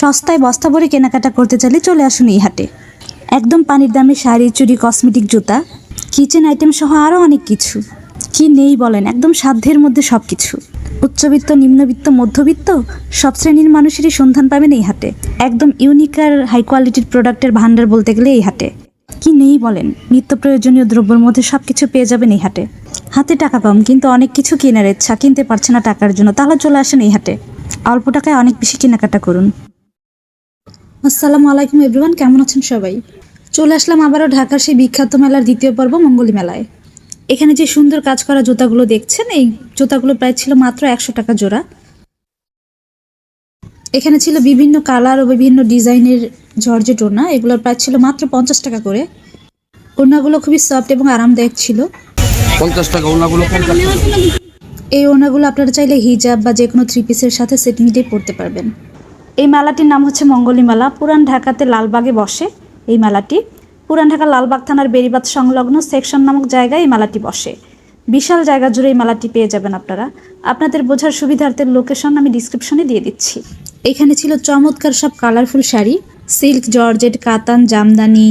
সস্তায় বস্তা ভরে কেনাকাটা করতে চাইলে চলে আসুন এই হাটে একদম পানির দামে শাড়ি, চুড়ি, কসমেটিক জুতা, কিচেন আইটেম সহ আরও অনেক কিছু। কি নেই বলেন, একদম সাধ্যের মধ্যে সব কিছু উচ্চবিত্ত, নিম্নবিত্ত, মধ্যবিত্ত, সব শ্রেণির মানুষেরই সন্ধান পাবেন এই হাটে একদম ইউনিক আর হাই কোয়ালিটির প্রোডাক্টের ভান্ডার বলতে গেলে এই হাটে কি নেই বলেন, নিত্য প্রয়োজনীয় দ্রব্যের মধ্যে সব কিছু পেয়ে যাবেন এই হাটে হাতে টাকা কম, কিন্তু অনেক কিছু কেনার ইচ্ছা, কিনতে পারছে না টাকার জন্য, তাহলে চলে আসেন এই হাটে অল্প টাকায় অনেক বেশি কেনাকাটা করুন। আসসালামু আলাইকুম এভরিওয়ান কেমন আছেন সবাই? চলে আসলাম আবারও ঢাকার সেই বিখ্যাত মেলার দ্বিতীয় পর্ব মঙ্গলী মেলায়। এখানে যে সুন্দর কাজ করা জুতাগুলো দেখছেন এই জুতাগুলো প্রায় ছিল মাত্র একশো টাকা জোড়া। এখানে ছিল বিভিন্ন কালার ও বিভিন্ন ডিজাইনের জর্জেট ওনা এগুলোর প্রাইস ছিল মাত্র পঞ্চাশ টাকা করে। ওনাগুলো খুবই সফট এবং আরামদায়ক ছিল। পঞ্চাশ টাকা ওনাগুলো এই ওনাগুলো আপনারা চাইলে হিজাব বা যে কোনো থ্রি পিসের সাথে সেট মিটেই পরতে পারবেন। এই মেলাটির নাম হচ্ছে মঙ্গলী মেলা। পুরান ঢাকাতে লালবাগে বসে এই মেলাটি। পুরান ঢাকা লালবাগ থানার বেরিবাদ সংলগ্ন সেকশন নামক জায়গায় এই মেলাটি বসে। বিশাল জায়গা জুড়ে এই মেলাটি পেয়ে যাবেন আপনারা। আপনাদের বোঝার সুবিধার্থের লোকেশন আমি ডিসক্রিপশনে দিয়ে দিচ্ছি। এখানে ছিল চমৎকার সব কালারফুল শাড়ি। সিল্ক, জর্জেট, কাতান, জামদানি,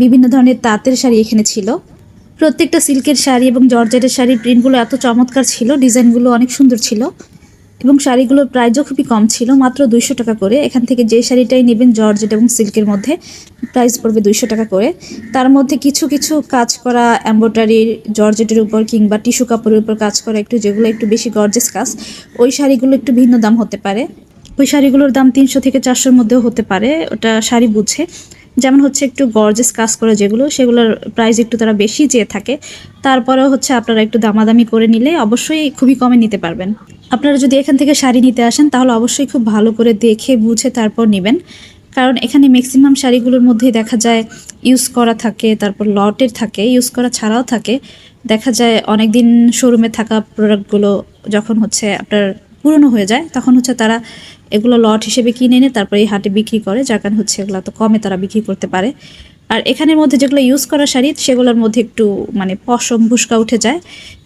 বিভিন্ন ধরনের তাঁতের শাড়ি এখানে ছিল। প্রত্যেকটা সিল্কের শাড়ি এবং জর্জেটের শাড়ির প্রিন্টগুলো এত চমৎকার ছিল, ডিজাইনগুলো অনেক সুন্দর ছিল। এবং শাড়িগুলোর প্রাইসও খুবই কম ছিল, মাত্র দুইশো টাকা করে। এখান থেকে যে শাড়িটাই নেবেন জর্জেট এবং সিল্কের মধ্যে প্রাইস পড়বে দুইশো টাকা করে। তার মধ্যে কিছু কিছু কাজ করা এম্ব্রয়ডারির জর্জেটের উপর কিংবা টিস্যু কাপড়ের উপর কাজ করা একটু, যেগুলো একটু বেশি গর্জেস কাজ, ওই শাড়িগুলো একটু ভিন্ন দাম হতে পারে। ওই শাড়িগুলোর দাম তিনশো থেকে চারশোর মধ্যেও হতে পারে, ওটা শাড়ি বুঝে। যেমন হচ্ছে একটু গর্জেস কাজ করে যেগুলো, সেগুলোর প্রাইস একটু তারা বেশি চেয়ে থাকে। তারপরেও হচ্ছে আপনারা একটু দামাদামি করে নিলে অবশ্যই খুবই কমে নিতে পারবেন। আপনারা যদি এখান থেকে শাড়ি নিতে আসেন, তাহলে অবশ্যই খুব ভালো করে দেখে, বুঝে তারপর নেবেন। কারণ এখানে ম্যাক্সিমাম শাড়িগুলোর মধ্যেই দেখা যায় ইউজ করা থাকে, তারপর লটের থাকে ইউজ করা ছাড়াও থাকে। দেখা যায় অনেক দিন শোরুমে থাকা প্রোডাক্টগুলো যখন হচ্ছে আপনার পুরনো হয়ে যায়, তখন হচ্ছে তারা এগুলো লট হিসেবে কিনে এনে তারপরে এই হাটে বিক্রি করে, যার কারণে হচ্ছে এগুলো তো কমে তারা বিক্রি করতে পারে। আর এখানের মধ্যে যেগুলো ইউজ করা শাড়ি, সেগুলোর মধ্যে একটু মানে পশম ভুসকা উঠে যায়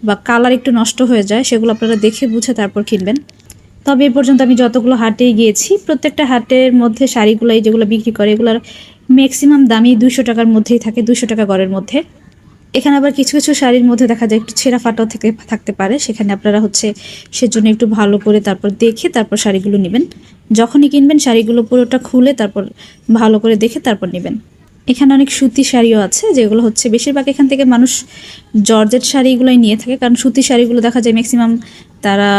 বা কালার একটু নষ্ট হয়ে যায়, সেগুলো আপনারা দেখে বুঝে তারপর কিনবেন। তবে এ পর্যন্ত আমি যতগুলো হাটে গিয়েছি, প্রত্যেকটা হাটের মধ্যে শাড়িগুলোই যেগুলো বিক্রি করে, এগুলোর ম্যাক্সিমাম দামই দুশো টাকার মধ্যেই থাকে দুশো টাকা গড়ের মধ্যে। এখানে আবার কিছু কিছু শাড়ির মধ্যে দেখা যায় একটু ছেঁড়া ফাটাও থেকে থাকতে পারে। সেখানে আপনারা হচ্ছে সেজন্য একটু ভালো করে তারপর দেখে তারপর শাড়িগুলো নেবেন। যখনই কিনবেন শাড়িগুলো পুরোটা খুলে তারপর ভালো করে দেখে তারপর নেবেন। এখানে অনেক সুতি শাড়িও আছে, যেগুলো হচ্ছে বেশিরভাগ এখান থেকে মানুষ জর্জেট শাড়িগুলোই নিয়ে থাকে। কারণ সুতি শাড়িগুলো দেখা যায় ম্যাক্সিমাম তারা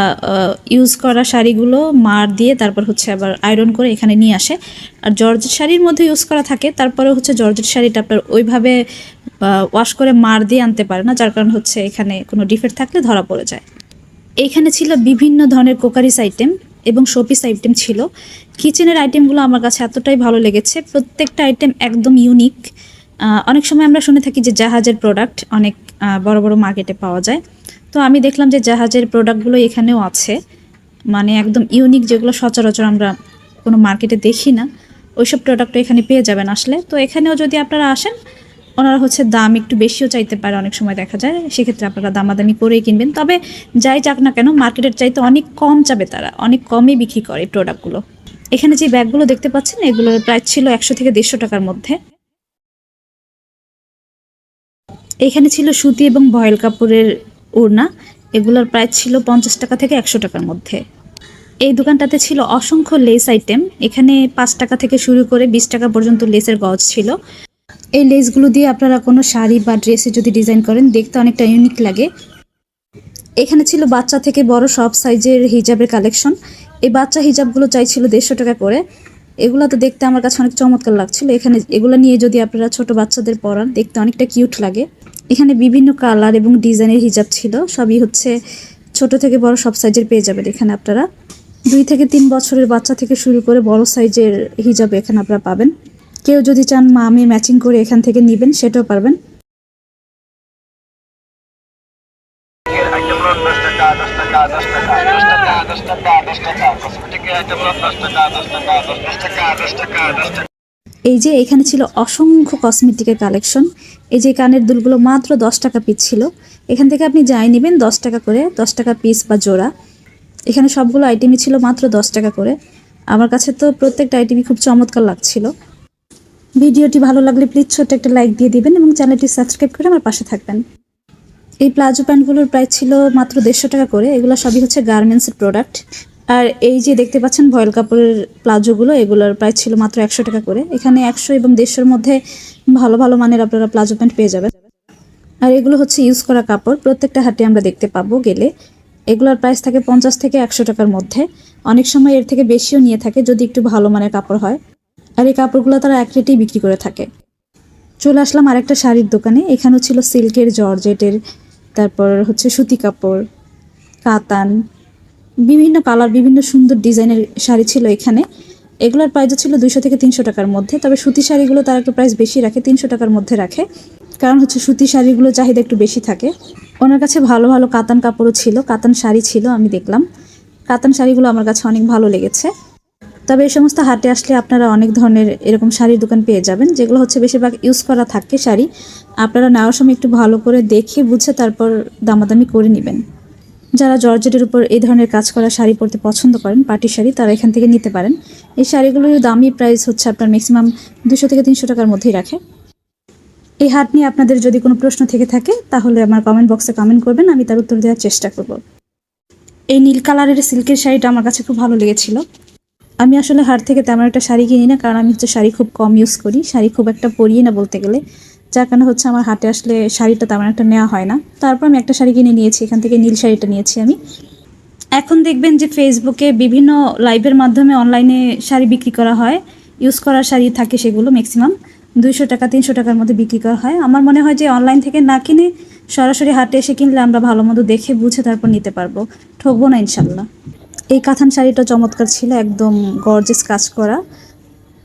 ইউজ করা শাড়িগুলো মার দিয়ে তারপর হচ্ছে আবার আয়রন করে এখানে নিয়ে আসে। আর জর্জেট শাড়ির মধ্যে ইউজ করা থাকে তারপরে হচ্ছে জর্জেট শাড়িটা আপনার ওইভাবে ওয়াশ করে মার দিয়ে আনতে পারে না, যার কারণ হচ্ছে এখানে কোনো ডিফেক্ট থাকলে ধরা পড়ে যায়। এইখানে ছিল বিভিন্ন ধরনের কোকারিস আইটেম এবং শোপিস আইটেম ছিল। কিচেনের আইটেমগুলো আমার কাছে এতটাই ভালো লেগেছে। প্রত্যেকটা আইটেম একদম ইউনিক অনেক সময় আমরা শুনে থাকি যে জাহাজের প্রোডাক্ট অনেক বড় বড় মার্কেটে পাওয়া যায়। তো আমি দেখলাম যে জাহাজের প্রোডাক্টগুলো এখানেও আছে। মানে একদম ইউনিক যেগুলো সচরাচর আমরা কোনো মার্কেটে দেখি না। ওইসব প্রোডাক্টও এখানে পেয়ে যাবেন আসলে। তো এখানেও যদি আপনারা আসেন ওনারা হচ্ছে দাম একটু বেশিও চাইতে পারে অনেক সময় দেখা যায়। সেক্ষেত্রে আপনারা দামাদামি করেই কিনবেন। তবে যাই যাক না কেন মার্কেটের চাইতে অনেক কম চাবে তারা, অনেক কমই বিক্রি করে এই প্রোডাক্টগুলো এখানে যে ব্যাগগুলো দেখতে পাচ্ছেন, এগুলোর প্রাইস ছিল একশো থেকে দেড়শো টাকার মধ্যে। এখানে ছিল সুতি এবং ভয়েল কাপড়ের ওড়না। এগুলোর প্রাইস ছিল পঞ্চাশ টাকা থেকে একশো টাকার মধ্যে। এই দোকানটাতে ছিল অসংখ্য লেস আইটেম এখানে পাঁচ টাকা থেকে শুরু করে বিশ টাকা পর্যন্ত লেসের গজ ছিল। এই লেসগুলো দিয়ে আপনারা কোনো শাড়ি বা ড্রেসে যদি ডিজাইন করেন, দেখতে অনেকটা ইউনিক লাগে। এখানে ছিল বাচ্চা থেকে বড় সব সাইজের হিজাবের কালেকশন এই বাচ্চা হিজাবগুলো চাইছিল দেড়শো টাকা করে। এগুলো তো দেখতে আমার কাছে অনেক চমৎকার লাগছিল। এখানে এগুলো নিয়ে যদি আপনারা ছোট বাচ্চাদের পরান, দেখতে অনেকটা কিউট লাগে। এখানে বিভিন্ন কালার এবং ডিজাইনের হিজাব ছিল। সবই হচ্ছে ছোট থেকে বড় সব সাইজের পেয়ে যাবেন এখানে আপনারা। দুই থেকে তিন বছরের বাচ্চা থেকে শুরু করে বড় সাইজের হিজাব এখানে আপনারা পাবেন। কেউ যদি চান মা, আমি ম্যাচিং করে এখান থেকে নেবেন, সেটাও পারবেন। এই যে এখানে ছিল অসংখ্য কসমেটিকের কালেকশন এই যে কানের দুলগুলো মাত্র দশ টাকা পিস ছিল। এখান থেকে আপনি যাই নেবেন, দশ টাকা করে, দশ টাকা পিস বা জোড়া। এখানে সবগুলো আইটেমই ছিল মাত্র দশ টাকা করে। আমার কাছে তো প্রত্যেকটা আইটেমই খুব চমৎকার লাগছিল। ভিডিওটি ভালো লাগলে প্লিজ ছোট্ট একটা লাইক দিয়ে দিবেন এবং চ্যানেলটি সাবস্ক্রাইব করে আমার পাশে থাকবেন। এই প্লাজো প্যান্টগুলোর প্রাইস ছিল মাত্র দেড়শো টাকা করে, এগুলো সবই হচ্ছে গার্মেন্টসের প্রোডাক্ট আর এই যে দেখতে পাচ্ছেন ভয়েল কাপড়ের প্লাজোগুলো, এগুলোর প্রাইস ছিল মাত্র একশো টাকা করে। এখানে একশো এবং দেড়শোর মধ্যে ভালো ভালো মানের আপনারা প্লাজো প্যান্ট পেয়ে যাবেন। আর এগুলো হচ্ছে ইউজ করা কাপড়, প্রত্যেকটা হাটে আমরা দেখতে পাবো গেলে। এগুলোর প্রাইস থাকে পঞ্চাশ থেকে একশো টাকার মধ্যে। অনেক সময় এর থেকে বেশিও নিয়ে থাকে, যদি একটু ভালো মানের কাপড় হয়। আর এই কাপড়গুলো তারা এক রেটেই বিক্রি করে থাকে। চলে আসলাম আরেকটা শাড়ির দোকানে। এখানেও ছিল সিল্কের জর্জেটের, তারপর হচ্ছে সুতি কাপড়, কাতান, বিভিন্ন কালার, বিভিন্ন সুন্দর ডিজাইনের শাড়ি ছিল এখানে। এগুলোর প্রাইসও ছিল দুইশো থেকে তিনশো টাকার মধ্যে। তবে সুতি শাড়িগুলো তারা একটু প্রাইস বেশি রাখে, তিনশো টাকার মধ্যে রাখে। কারণ হচ্ছে সুতি শাড়িগুলো চাহিদা একটু বেশি থাকে। ওনার কাছে ভালো ভালো কাতান কাপড়ও ছিল, কাতান শাড়ি ছিল, আমি দেখলাম। কাতান শাড়িগুলো আমার কাছে অনেক ভালো লেগেছে। তবে এই সমস্ত হাটে আসলে আপনারা অনেক ধরনের এরকম শাড়ির দোকান পেয়ে যাবেন, যেগুলো হচ্ছে বেশিরভাগ ইউজ করা থাকে শাড়ি। আপনারা নেওয়ার সময় একটু ভালো করে দেখে বুঝে তারপর দামাদামি করে নেবেন। যারা জর্জেটের উপর এই ধরনের কাজ করা শাড়ি পরতে পছন্দ করেন পার্টি শাড়ি, তারা এখান থেকে নিতে পারেন। এই শাড়িগুলোর দামি প্রাইস হচ্ছে আপনার ম্যাক্সিমাম দুশো থেকে তিনশো টাকার মধ্যেই রাখে। এই হাট নিয়ে আপনাদের যদি কোনো প্রশ্ন থেকে থাকে, তাহলে আমার কমেন্ট বক্সে কমেন্ট করবেন, আমি তার উত্তর দেওয়ার চেষ্টা করব। এই নীল কালারের সিল্কের শাড়িটা আমার কাছে খুব ভালো লেগেছিল। আমি আসলে হাট থেকে তেমন একটা শাড়ি কিনি না, কারণ আমি হচ্ছে শাড়ি খুব কম ইউজ করি। শাড়ি খুব একটা পরিয়ে না বলতে গেলে। যার কারণে হচ্ছে আমার হাটে আসলে শাড়িটা তেমন একটা নেওয়া হয় না। তারপর আমি একটা শাড়ি কিনে নিয়েছি, এখান থেকে নীল শাড়িটা নিয়েছি আমি। এখন দেখবেন যে ফেসবুকে বিভিন্ন লাইভের মাধ্যমে অনলাইনে শাড়ি বিক্রি করা হয়। ইউজ করা শাড়ি থাকে সেগুলো ম্যাক্সিমাম দুইশো টাকা, তিনশো টাকার মধ্যে বিক্রি করা হয়। আমার মনে হয় যে অনলাইন থেকে না কিনে সরাসরি হাটে এসে কিনলে আমরা ভালো মতো দেখে বুঝে তারপর নিতে পারব। ঠকবো না ইনশাল্লাহ এই কাঁথান শাড়িটা চমৎকার ছিল, একদম গর্জেস কাজ করা।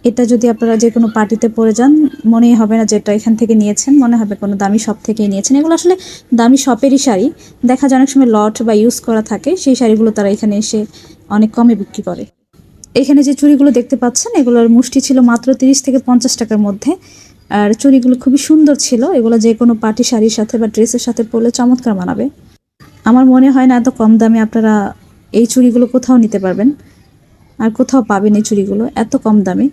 এটা যদি আপনারা যে কোনো পার্টিতে পরে যান, মনেই হবে না যে এটা এখান থেকে নিয়েছেন, মনে হবে কোনো দামি শপ থেকেই নিয়েছেন। এগুলো আসলে দামি শপেরই শাড়ি। দেখা যায় অনেক সময় লট বা ইউজ করা থাকে, সেই শাড়িগুলো তারা এখানে এসে অনেক কমে বিক্রি করে। এখানে যে চুড়িগুলো দেখতে পাচ্ছেন, এগুলোর মুষ্টি ছিল মাত্র তিরিশ থেকে পঞ্চাশ টাকার মধ্যে। আর চুড়িগুলো খুবই সুন্দর ছিল, এগুলো যে কোনো পার্টি শাড়ির সাথে বা ড্রেসের সাথে পরলে চমৎকার মানাবে। আমার মনে হয় না এত কম দামে আপনারা এই চুড়িগুলো কোথাও নিতে পারবেন। আর কোথাও পাবেন এই চুড়িগুলো, এত কম দামে।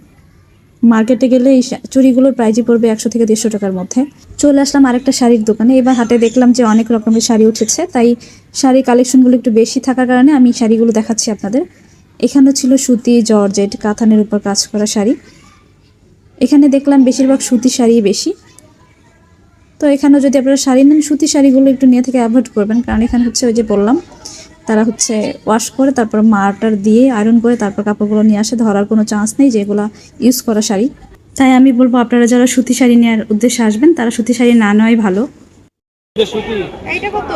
মার্কেটে গেলে এই চুড়িগুলোর প্রাইজই পড়বে একশো থেকে দেড়শো টাকার মধ্যে। চলে আসলাম আরেকটা শাড়ির দোকানে। এবার হাটে দেখলাম যে অনেক রকমের শাড়ি উঠেছে। তাই শাড়ি কালেকশনগুলো একটু বেশি থাকার কারণে আমি শাড়িগুলো দেখাচ্ছি আপনাদের। এখানে ছিল সুতি, জর্জেট কাতানের উপর কাজ করা শাড়ি। এখানে দেখলাম বেশিরভাগ সুতি শাড়ি বেশি। তো এখানেও যদি আপনারা শাড়ি নেন, সুতি শাড়িগুলো একটু নিয়ে থেকে অ্যাভয়েড করবেন। কারণ এখানে হচ্ছে ওই যে বললাম তারা হচ্ছে ওয়াশ করে তারপর মারটার দিয়ে আয়রন করে তারপর কাপড়গুলো নিয়ে আসে। ধরার কোনো চান্স নেই যেগুলো ইউজ করা শাড়ি। তাই আমি বলব আপনারা যারা সুতি শাড়ি নেওয়ার উদ্দেশ্যে আসবেন তারা সুতি শাড়ি না নেওয়াই ভালো। সুতি? এইটা কত?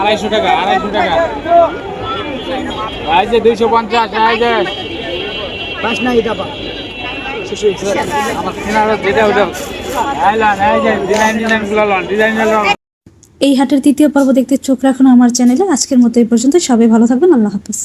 আড়াইশো টাকা আড়াইশো টাকা। এই যে দুইশো পঞ্চাশ এই যে। আমার কেনার যেটা ওটা। এই লন, এই যে ডিজাইন ডিজাইনগুলো লন ডিজাইন লন। এই হাটের তৃতীয় পর্ব দেখতে চোখ রাখুন আমার চ্যানেলে। আজকের মতো এই পর্যন্ত সবাই ভালো থাকবেন। আল্লাহ হাফিজ।